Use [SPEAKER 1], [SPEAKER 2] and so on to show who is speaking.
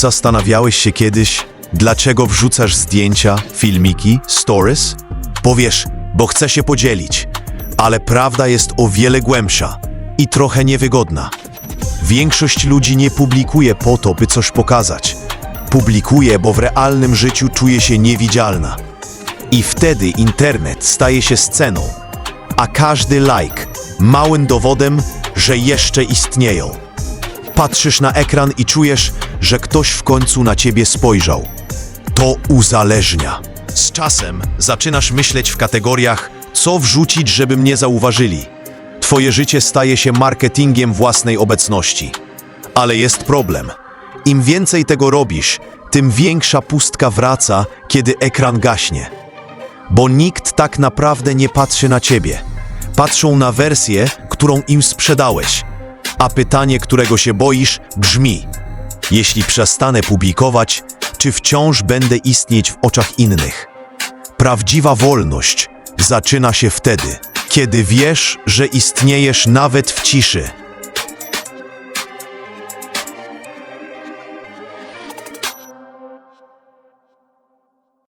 [SPEAKER 1] Zastanawiałeś się kiedyś, dlaczego wrzucasz zdjęcia, filmiki, stories? Powiesz, bo chcę się podzielić, ale prawda jest o wiele głębsza i trochę niewygodna. Większość ludzi nie publikuje po to, by coś pokazać. Publikuje, bo w realnym życiu czuje się niewidzialna. I wtedy internet staje się sceną, a każdy like małym dowodem, że jeszcze istnieją. Patrzysz na ekran i czujesz, że ktoś w końcu na ciebie spojrzał. To uzależnia. Z czasem zaczynasz myśleć w kategoriach, co wrzucić, żeby mnie zauważyli. Twoje życie staje się marketingiem własnej obecności. Ale jest problem. Im więcej tego robisz, tym większa pustka wraca, kiedy ekran gaśnie. Bo nikt tak naprawdę nie patrzy na ciebie. Patrzą na wersję, którą im sprzedałeś. A pytanie, którego się boisz, brzmi: Jeśli przestanę publikować, czy wciąż będę istnieć w oczach innych? Prawdziwa wolność zaczyna się wtedy, kiedy wiesz, że istniejesz nawet w ciszy.